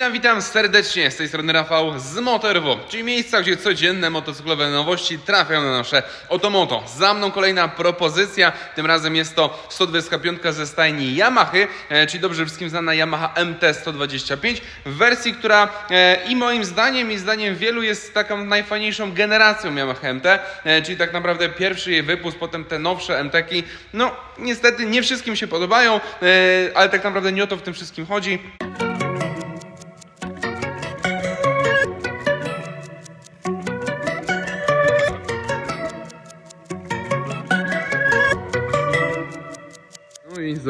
Witam, witam serdecznie, z tej strony Rafał z Motorwo, czyli miejsca, gdzie codzienne motocyklowe nowości trafiają na nasze Otomoto. Za mną kolejna propozycja, tym razem jest to 125 ze stajni Yamahy, e, czyli dobrze wszystkim znana Yamaha MT-125 w wersji, która e, i moim zdaniem i zdaniem wielu jest taką najfajniejszą generacją Yamaha MT, e, czyli tak naprawdę pierwszy jej wypust, potem te nowsze MT-ki, no niestety nie wszystkim się podobają, ale tak naprawdę nie o to w tym wszystkim chodzi.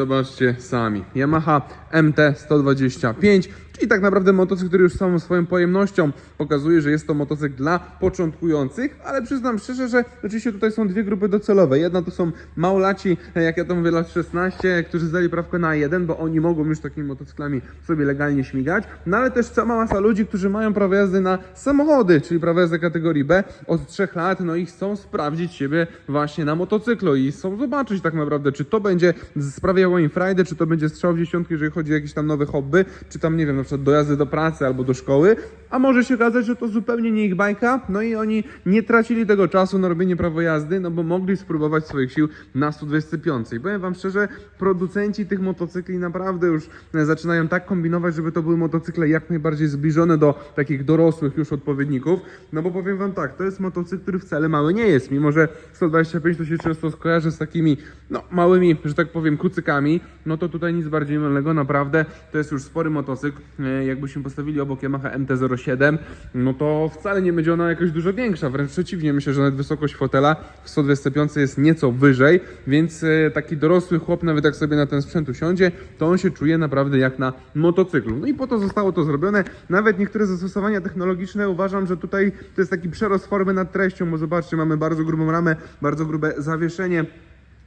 Zobaczcie sami. Yamaha MT-125, czyli tak naprawdę motocykl, który już samą swoją pojemnością pokazuje, że jest to motocykl dla początkujących, ale przyznam szczerze, że oczywiście tutaj są dwie grupy docelowe. Jedna to są małolaci, jak ja to mówię, lat 16, którzy zdali prawkę na jeden, bo oni mogą już takimi motocyklami sobie legalnie śmigać, no ale też cała masa ludzi, którzy mają prawo jazdy na samochody, czyli prawo jazdy kategorii B od 3 lat, no i chcą sprawdzić siebie właśnie na motocyklu i chcą zobaczyć tak naprawdę, czy to będzie sprawiało im frajdę, czy to będzie strzał w dziesiątki, jeżeli chodzi o jakieś tam nowe hobby, czy tam, nie wiem, na przykład dojazdy do pracy albo do szkoły, a może się okazać, że to zupełnie nie ich bajka, no i oni nie tracili tego czasu na robienie prawo jazdy, no bo mogli spróbować swoich sił na 125. I powiem wam szczerze, producenci tych motocykli naprawdę już zaczynają tak kombinować, żeby to były motocykle jak najbardziej zbliżone do takich dorosłych już odpowiedników, no bo powiem wam tak, to jest motocykl, który wcale mały nie jest, mimo że 125 to się często skojarzy z takimi, no, małymi, że tak powiem, kucykami, no to tutaj nic bardziej mylnego, naprawdę, to jest już spory motocykl, jakbyśmy postawili obok Yamaha MT-07, no to wcale nie będzie ona jakaś dużo większa, wręcz przeciwnie, myślę, że nawet wysokość fotela w 125 jest nieco wyżej, więc e, taki dorosły chłop nawet jak sobie na ten sprzęt usiądzie, to on się czuje naprawdę jak na motocyklu. No i po to zostało to zrobione, nawet niektóre zastosowania technologiczne uważam, że tutaj to jest taki przerost formy nad treścią, bo zobaczcie, mamy bardzo grubą ramę, bardzo grube zawieszenie,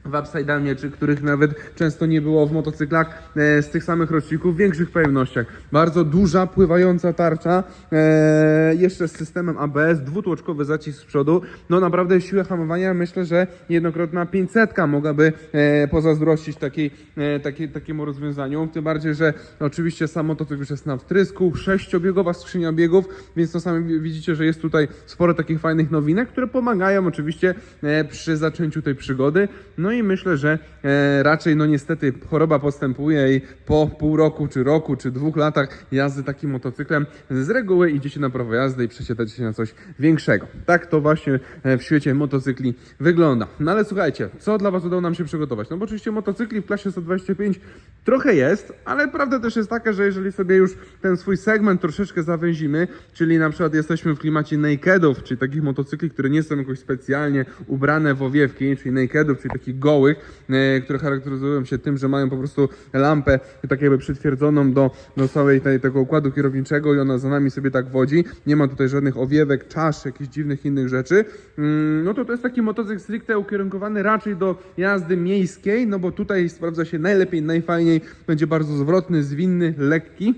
w upside czy których nawet często nie było w motocyklach e, z tych samych roczników w większych pojemnościach. Bardzo duża, pływająca tarcza, e, jeszcze z systemem ABS, dwutłoczkowy zacisk z przodu. No naprawdę siłę hamowania myślę, że jednokrotna 500 mogłaby e, pozazdrościć takiej, e, takiej, takiemu rozwiązaniu. Tym bardziej, że oczywiście sam motocykl już jest na wtrysku, sześciobiegowa skrzynia biegów, więc to sami widzicie, że jest tutaj sporo takich fajnych nowinek, które pomagają oczywiście e, przy zaczęciu tej przygody. No i myślę, że e, raczej no niestety choroba postępuje i po pół roku, czy roku, czy dwóch latach jazdy takim motocyklem z reguły idziecie na prawo jazdy i przesiadacie się na coś większego. Tak to właśnie e, w świecie motocykli wygląda. No ale słuchajcie, co dla Was udało nam się przygotować? No bo oczywiście motocykli w klasie 125 trochę jest, ale prawda też jest taka, że jeżeli sobie już ten swój segment troszeczkę zawęzimy, czyli na przykład jesteśmy w klimacie nakedów, czyli takich motocykli, które nie są jakoś specjalnie ubrane w owiewki, czyli nakedów, czyli takich gołych, e, które charakteryzują się tym, że mają po prostu lampę tak jakby przytwierdzoną do, do całej tej, tego układu kierowniczego i ona za nami sobie tak wodzi. Nie ma tutaj żadnych owiewek, czasz, jakichś dziwnych innych rzeczy. Mm, No to to jest taki motocykl stricte ukierunkowany raczej do jazdy miejskiej, no bo tutaj sprawdza się najlepiej, najfajniej, będzie bardzo zwrotny, zwinny, lekki.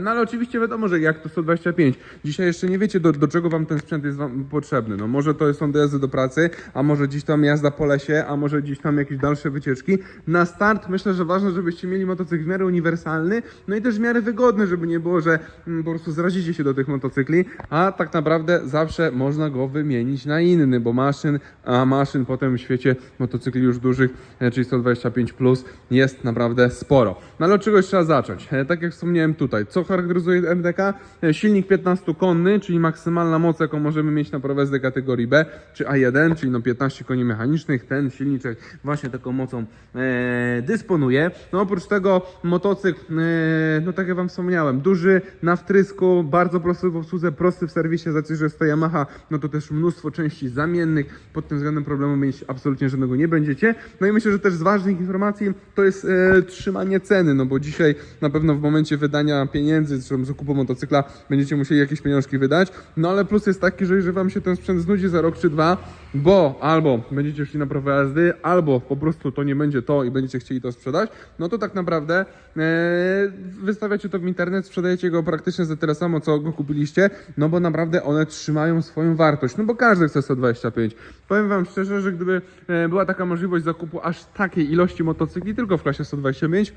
No ale oczywiście wiadomo, że jak to 125. Dzisiaj jeszcze nie wiecie, do, do czego wam ten sprzęt jest wam potrzebny. No może to są dojazdy do pracy, a może gdzieś tam jazda po lesie, a może gdzieś tam jakieś dalsze wycieczki. Na start myślę, że ważne, żebyście mieli motocykl w miarę uniwersalny, no i też w miarę wygodny, żeby nie było, że mm, po prostu zrazicie się do tych motocykli, a tak naprawdę zawsze można go wymienić na inny, bo maszyn, a maszyn potem w świecie motocykli już dużych, e, czyli 125 plus, jest naprawdę sporo. No ale od czegoś trzeba zacząć. E, Tak jak wspomniałem tutaj, co charakteryzuje MDK? E, Silnik 15-konny, czyli maksymalna moc, jaką możemy mieć na prowadzę kategorii B, czy A1, czyli no 15 koni mechanicznych. Ten silniczek właśnie taką mocą e, dysponuje. No oprócz tego motocykl, e, no tak jak Wam wspomniałem, duży na wtrysku, bardzo prosty w obsłudze, prosty w serwisie, za że jest to Yamaha, no to też mnóstwo części zamiennych. Pod tym względem problemu mieć absolutnie żadnego nie będziecie. No i myślę, że też z ważnych informacji to jest e, trzymanie ceny, no bo dzisiaj na pewno w momencie wydania pieniędzy, czy tam zakupu motocykla będziecie musieli jakieś pieniążki wydać. No ale plus jest taki, że jeżeli Wam się ten sprzęt znudzi za rok czy dwa, bo albo będziecie szli na prawo jazdy, albo po prostu to nie będzie to i będziecie chcieli to sprzedać, no to tak naprawdę e, wystawiacie to w internet, sprzedajecie go praktycznie za tyle samo, co go kupiliście, no bo naprawdę one trzymają swoją wartość, no bo każdy chce 125. Powiem Wam szczerze, że gdyby e, była taka możliwość zakupu aż takiej ilości motocykli tylko w klasie 125,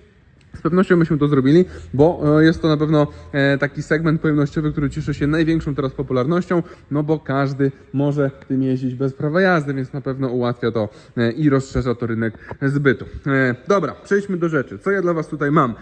Z pewnością byśmy to zrobili, bo e, jest to na pewno e, taki segment pojemnościowy, który cieszy się największą teraz popularnością, no bo każdy może tym jeździć bez prawa jazdy, więc na pewno ułatwia to e, i rozszerza to rynek zbytu. Dobra, przejdźmy do rzeczy. Co ja dla Was tutaj mam?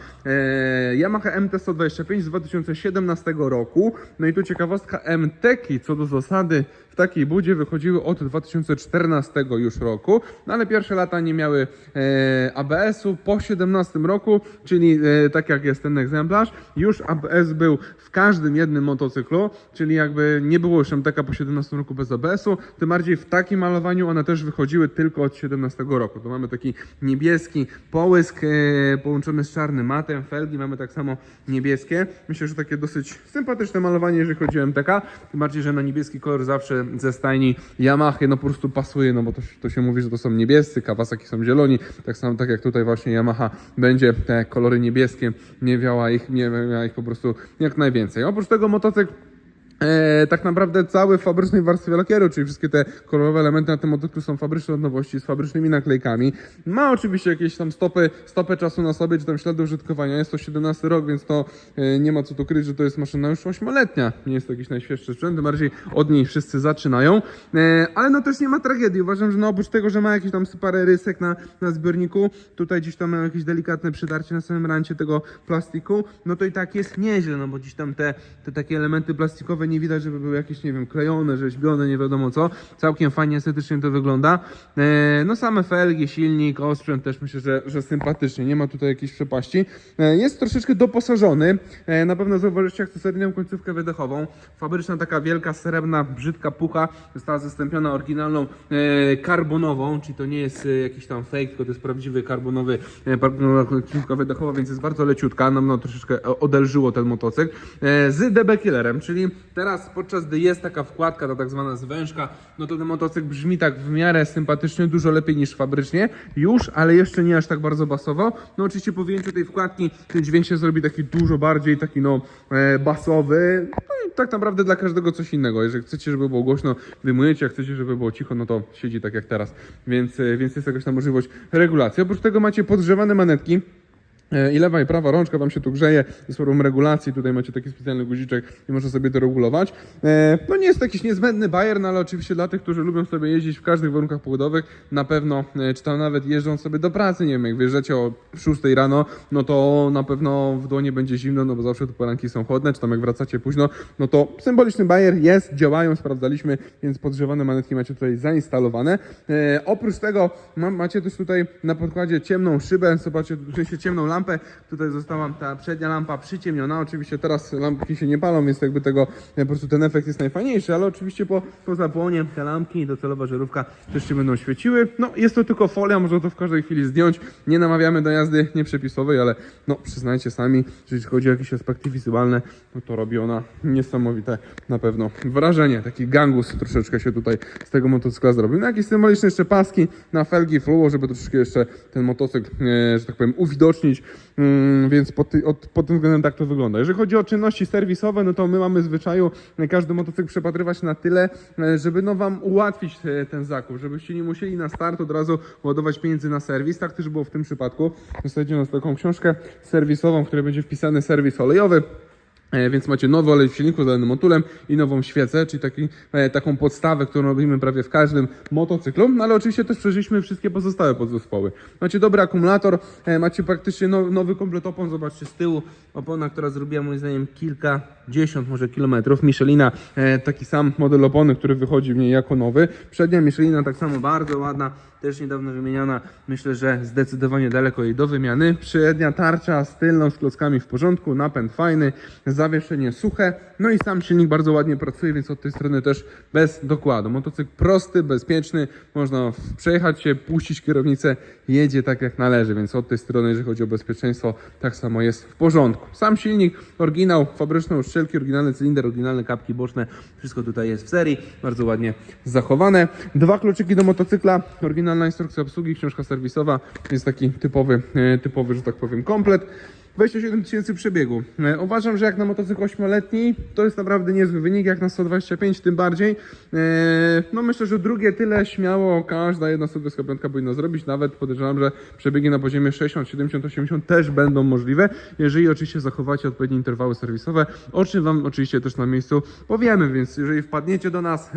Yamaha MT-125 z 2017 roku. No i tu ciekawostka, MTeki co do zasady w takiej budzie wychodziły od 2014 już roku, no ale pierwsze lata nie miały e, ABS-u. Po 2017 roku, czyli e, tak jak jest ten egzemplarz, już ABS był w każdym jednym motocyklu, czyli jakby nie było już MTK po 17 roku bez ABS-u, tym bardziej w takim malowaniu one też wychodziły tylko od 17 roku. To mamy taki niebieski połysk e, połączony z czarnym matem, felgi mamy tak samo niebieskie. Myślę, że takie dosyć sympatyczne malowanie, jeżeli chodzi o MTK, tym bardziej, że na niebieski kolor zawsze ze stajni Yamaha no po prostu pasuje, no bo to, to się mówi, że to są niebiescy, Kawasaki są zieloni, tak samo tak jak tutaj właśnie Yamaha będzie te kolory niebieskie, nie wiała ich, nie miała ich po prostu jak najwięcej. Oprócz tego motocykl E, tak naprawdę cały w fabrycznej warstwie lakieru, czyli wszystkie te kolorowe elementy na tym motocyklu są fabryczne od nowości, z fabrycznymi naklejkami. Ma oczywiście jakieś tam stopy, stopę czasu na sobie, czy tam ślady użytkowania. Jest to 17 rok, więc to e, nie ma co tu kryć, że to jest maszyna już 8-letnia. Nie jest to jakiś najświeższy sprzęt, tym bardziej od niej wszyscy zaczynają. E, ale no też nie ma tragedii. Uważam, że no oprócz tego, że ma jakieś tam parę rysek na, na zbiorniku, tutaj gdzieś tam ma jakieś delikatne przydarcie na samym rancie tego plastiku, no to i tak jest nieźle, no bo gdzieś tam te, te takie elementy plastikowe nie widać, żeby były jakieś, nie wiem, klejone, rzeźbione, nie wiadomo co. Całkiem fajnie estetycznie to wygląda. E, no same felgi, silnik, osprzęt też myślę, że, że sympatycznie, nie ma tutaj jakiejś przepaści. E, jest troszeczkę doposażony, e, na pewno zauważycie akcesoryjną końcówkę wydechową. Fabryczna taka wielka, srebrna, brzydka pucha została zastąpiona oryginalną karbonową, czyli to nie jest jakiś tam fake, tylko to jest prawdziwy karbonowy, karbanowa końcówka wydechowa, więc jest bardzo leciutka, nam no, troszeczkę e, odelżyło ten motocykl. Z DB Killerem, czyli teraz podczas gdy jest taka wkładka, ta tak zwana zwężka, no to ten motocykl brzmi tak w miarę sympatycznie, dużo lepiej niż fabrycznie już, ale jeszcze nie aż tak bardzo basowo. No oczywiście po wyjęciu tej wkładki ten dźwięk się zrobi taki dużo bardziej taki no e, basowy. No i tak naprawdę dla każdego coś innego. Jeżeli chcecie, żeby było głośno, wyjmujecie, jak chcecie, żeby było cicho, no to siedzi tak jak teraz. Więc, e, więc jest jakaś tam możliwość regulacji. Oprócz tego macie podgrzewane manetki. E, I lewa i prawa rączka Wam się tu grzeje z formą regulacji. Tutaj macie taki specjalny guziczek i można sobie to regulować. E, No nie jest to jakiś niezbędny bajer, no ale oczywiście dla tych, którzy lubią sobie jeździć w każdych warunkach pogodowych, na pewno, e, czy tam nawet jeżdżą sobie do pracy, nie wiem, jak wyjeżdżacie o 6 rano, no to na pewno w dłonie będzie zimno, no bo zawsze tu poranki są chłodne, czy tam jak wracacie późno, no to symboliczny bajer jest, działają, sprawdzaliśmy, więc podgrzewane manetki macie tutaj zainstalowane. Oprócz tego ma, macie też tutaj na podkładzie ciemną szybę, zobaczcie, w sensie ciemną lampę, Tutaj została ta przednia lampa przyciemniona. Oczywiście teraz lampki się nie palą, więc jakby tego e, po prostu ten efekt jest najfajniejszy, ale oczywiście po, po zapłonie te lampki, docelowa żarówka też się będą świeciły. No jest to tylko folia, można to w każdej chwili zdjąć. Nie namawiamy do jazdy nieprzepisowej, ale no przyznajcie sami, że jeśli chodzi o jakieś aspekty wizualne, no to robi ona niesamowite na pewno wrażenie. Taki gangus troszeczkę się tutaj z tego motocykla zrobił. No jakieś symboliczne jeszcze paski na felgi fluo, żeby troszeczkę jeszcze ten motocykl, e, że tak powiem, uwidocznić. Mm, więc pod, ty, od, pod tym względem tak to wygląda. Jeżeli chodzi o czynności serwisowe, no to my mamy zwyczaju e, każdy motocykl przepatrywać na tyle, e, żeby no wam ułatwić e, ten zakup, żebyście nie musieli na start od razu ładować pieniędzy na serwis. Tak też było w tym przypadku. Dostajecie nas taką książkę serwisową, w której będzie wpisany serwis olejowy. E, Więc macie nowy olej w silniku z danym motulem i nową świecę, czyli taki, e, taką podstawę, którą robimy prawie w każdym motocyklu, no ale oczywiście też przeżyliśmy wszystkie pozostałe podzespoły. Macie dobry akumulator, e, macie praktycznie now, nowy komplet opon, zobaczcie z tyłu, opona, która zrobiła moim zdaniem kilkadziesiąt może kilometrów, Michelina, taki sam model opony, który wychodzi w niej jako nowy, przednia Michelina tak samo bardzo ładna, też niedawno wymieniona, myślę, że zdecydowanie daleko jej do wymiany. Przednia tarcza z tylną, z klockami w porządku, napęd fajny, zawieszenie suche, no i sam silnik bardzo ładnie pracuje, więc od tej strony też bez dokładu. Motocykl prosty, bezpieczny, można przejechać się, puścić kierownicę, jedzie tak jak należy, więc od tej strony, jeżeli chodzi o bezpieczeństwo, tak samo jest w porządku. Sam silnik, oryginał, fabryczne uszczelki, oryginalny cylinder, oryginalne kapki boczne, wszystko tutaj jest w serii, bardzo ładnie zachowane. Dwa kluczyki do motocykla, oryginalna instrukcja obsługi, książka serwisowa, jest taki typowy, e, typowy, że tak powiem, komplet. 27 tysięcy przebiegu. E, Uważam, że jak na motocykl 8-letni to jest naprawdę niezły wynik, jak na 125 tym bardziej. E, No myślę, że drugie tyle śmiało każda jedna 125 powinna zrobić, nawet podejrzewam, że przebiegi na poziomie 60, 70, 80 też będą możliwe, jeżeli oczywiście zachowacie odpowiednie interwały serwisowe, o czym Wam oczywiście też na miejscu powiemy, więc jeżeli wpadniecie do nas,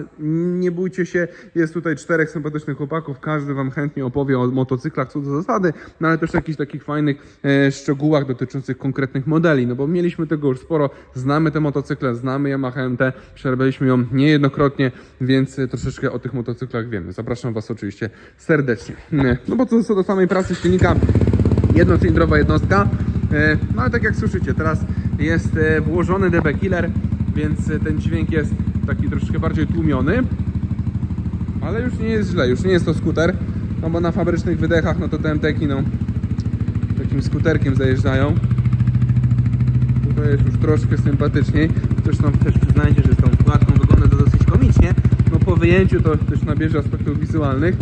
nie bójcie się, jest tutaj czterech sympatycznych chłopaków, każdy Wam chętnie opowie o motocyklach co do zasady, no ale też jakichś takich fajnych e, szczegółach dotyczących konkretnych modeli, no bo mieliśmy tego już sporo, znamy te motocykle, znamy Yamaha MT, przerabialiśmy ją niejednokrotnie, więc e, troszeczkę o tych motocyklach wiemy. Zapraszam Was oczywiście serdecznie. E, No bo co, do samej pracy silnika, jednocylindrowa jednostka, e, no ale tak jak słyszycie, teraz jest włożony DB Killer, więc ten dźwięk jest taki troszeczkę bardziej tłumiony, ale już nie jest źle, już nie jest to skuter, no bo na fabrycznych wydechach, no to te MTki, no takim skuterkiem zajeżdżają. Tutaj jest już troszkę sympatyczniej, no też przyznajcie, że z tą klatką wygląda to dosyć komicznie, no po wyjęciu to też nabierze aspektów wizualnych.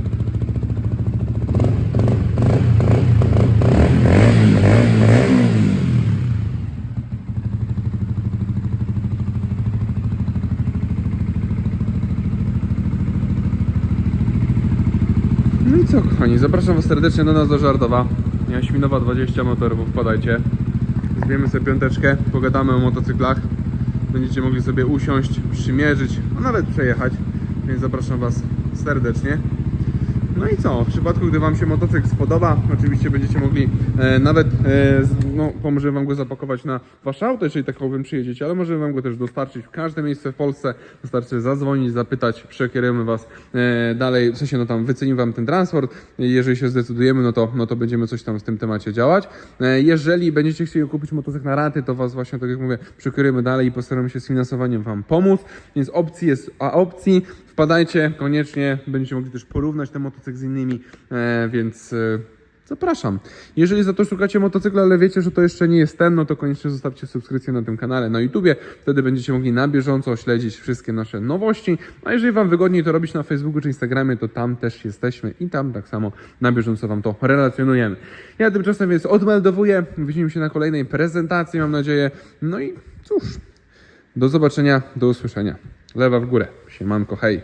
No i co kochani, zapraszam was serdecznie do nas do Żartowa. Jaśminowa 20 motorów, wpadajcie. Zbijemy sobie piąteczkę, pogadamy o motocyklach. Będziecie mogli sobie usiąść, przymierzyć, a nawet przejechać. Więc zapraszam was serdecznie. No i co? W przypadku, gdy Wam się motocykl spodoba, oczywiście będziecie mogli e, nawet, e, no, pomożemy Wam go zapakować na Wasze auto, jeżeli takowym przyjedziecie, ale możemy Wam go też dostarczyć w każde miejsce w Polsce. Wystarczy zadzwonić, zapytać, przekierujemy Was e, dalej, w sensie, no tam wycenimy Wam ten transport. Jeżeli się zdecydujemy, no to, no to będziemy coś tam w tym temacie działać. E, jeżeli będziecie chcieli kupić motocykl na raty, to Was właśnie, tak jak mówię, przekierujemy dalej i postaramy się z finansowaniem Wam pomóc. Więc opcji jest a opcji. Wpadajcie koniecznie, będziecie mogli też porównać ten motocykl z innymi, e, więc e, zapraszam. Jeżeli za to szukacie motocykla, ale wiecie, że to jeszcze nie jest ten, no to koniecznie zostawcie subskrypcję na tym kanale na YouTubie, wtedy będziecie mogli na bieżąco śledzić wszystkie nasze nowości, a jeżeli Wam wygodniej to robić na Facebooku czy Instagramie, to tam też jesteśmy i tam tak samo na bieżąco Wam to relacjonujemy. Ja tymczasem więc odmeldowuję, widzimy się na kolejnej prezentacji, mam nadzieję, no i cóż, do zobaczenia, do usłyszenia. Lewa w górę. Siemanko, hej.